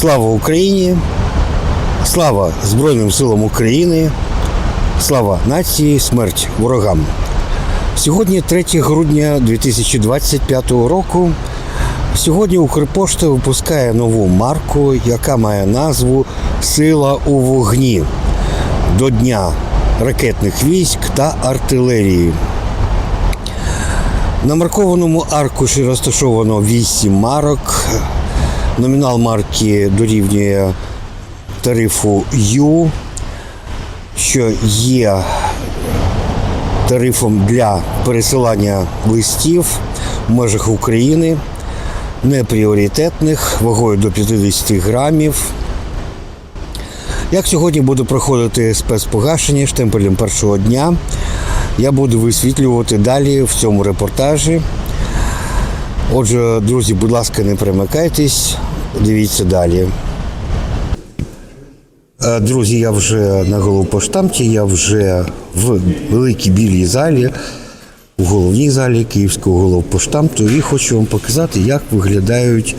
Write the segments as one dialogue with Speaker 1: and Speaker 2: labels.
Speaker 1: Слава Україні! Слава Збройним силам України! Слава нації, смерть ворогам! Сьогодні 3 грудня 2025 року. Сьогодні Укрпошта випускає нову марку, яка має назву Сила у вогні до Дня ракетних військ та артилерії. На маркованому аркуші розташовано 8 марок. Номінал марки дорівнює тарифу Ю, що є тарифом для пересилання листів в межах України, непріоритетних, вагою до 50 грамів. Як сьогодні буде проходити спецпогашення штемпелем першого дня, я буду висвітлювати далі в цьому репортажі. Отже, друзі, будь ласка, не перемикайтесь, дивіться далі. Е, Друзі, я вже на головпоштамті, я вже в великій білій залі, у головній залі Київського головпоштамту, і хочу вам показати, як виглядають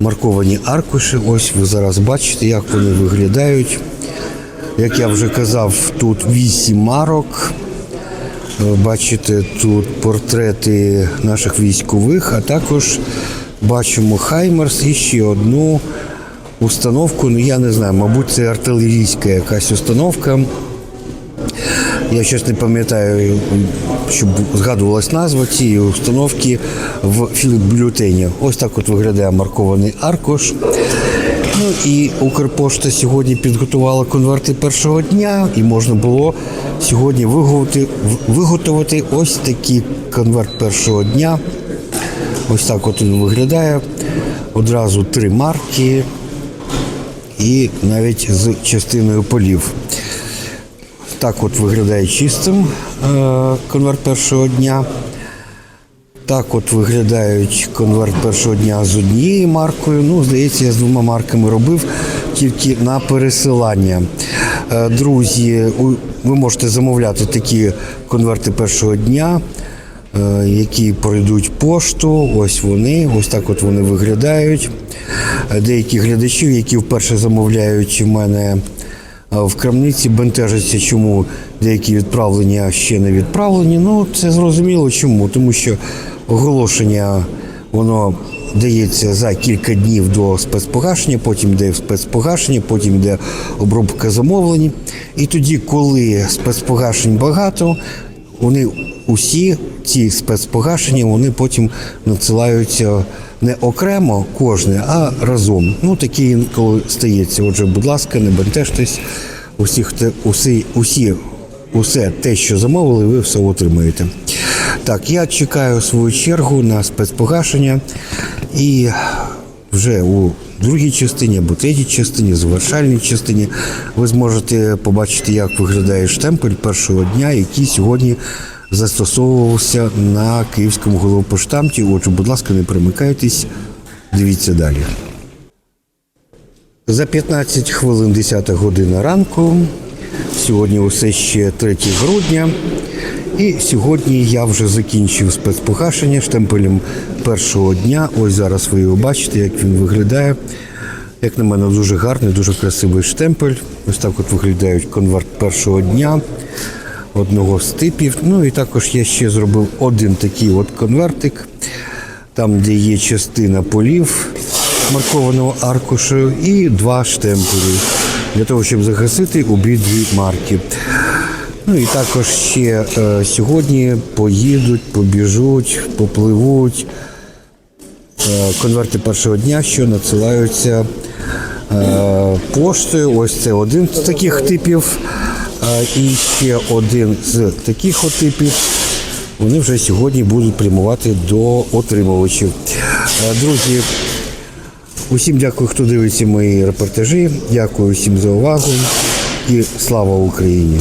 Speaker 1: марковані аркуші. Ось ви зараз бачите, як вони виглядають. Як я вже казав, тут вісім марок. Е, Бачите, тут портрети наших військових, а також бачимо Хаймерс і ще одну установку. Ну я не знаю, мабуть, це артилерійська якась установка. Я щось не пам'ятаю, щоб згадувалась назва цієї установки в філбюлетені. Ось так от виглядає маркований аркуш. Ну і Укрпошта сьогодні підготувала конверти першого дня, і можна було сьогодні виготовити, виготовити ось такий конверт першого дня. Ось так от він виглядає. Одразу три марки і навіть з частиною полів. Так от виглядає чистим е, конверт першого дня. Так от виглядають конверт першого дня з однією маркою. Ну, здається, я з двома марками робив тільки на пересилання. Е, Друзі, ви можете замовляти такі конверти першого дня, які пройдуть пошту. Ось вони, ось так от вони виглядають. Е, Деякі глядачів, які вперше замовляють у мене в крамниці бентежиться, чому деякі відправлення ще не відправлені. Ну, це зрозуміло чому. Тому що оголошення воно дається за кілька днів до спецпогашення, потім йде спецпогашення, потім йде обробка замовлень. І тоді, коли спецпогашень багато, вони усі ці спецпогашення вони потім надсилаються не окремо кожне, а разом. Ну такі інколи стається. Отже, будь ласка, не бентежтесь. Усіх усі, усі, усе те, що замовили, ви все отримаєте. Так, я чекаю свою чергу на спецпогашення і вже у другій частині або третій частині, завершальній частині, ви зможете побачити, як виглядає штемпель першого дня, який сьогодні застосовувався на київському головпоштамті. Отже, будь ласка, не примикайтесь, дивіться далі. За 15 хвилин 10 година ранку. Сьогодні усе ще 3 грудня. І сьогодні я вже закінчив спецпогашення штемпелем першого дня. Ось зараз ви його бачите, як він виглядає. Як на мене, дуже гарний, дуже красивий штемпель. Ось так от виглядають конверт першого дня одного з типів. Ну і також я ще зробив один такий от конвертик, там, де є частина полів маркованого аркушу, і два штемпелі для того, щоб загасити обидві марки. Ну і також ще е, сьогодні поїдуть, побіжуть, попливуть е, конверти першого дня, що надсилаються е, поштою. Ось це один з таких типів. Е, і ще один з таких типів. Вони вже сьогодні будуть прямувати до отримувачів. Е, Друзі, усім дякую, хто дивиться мої репортажі. Дякую всім за увагу і слава Україні!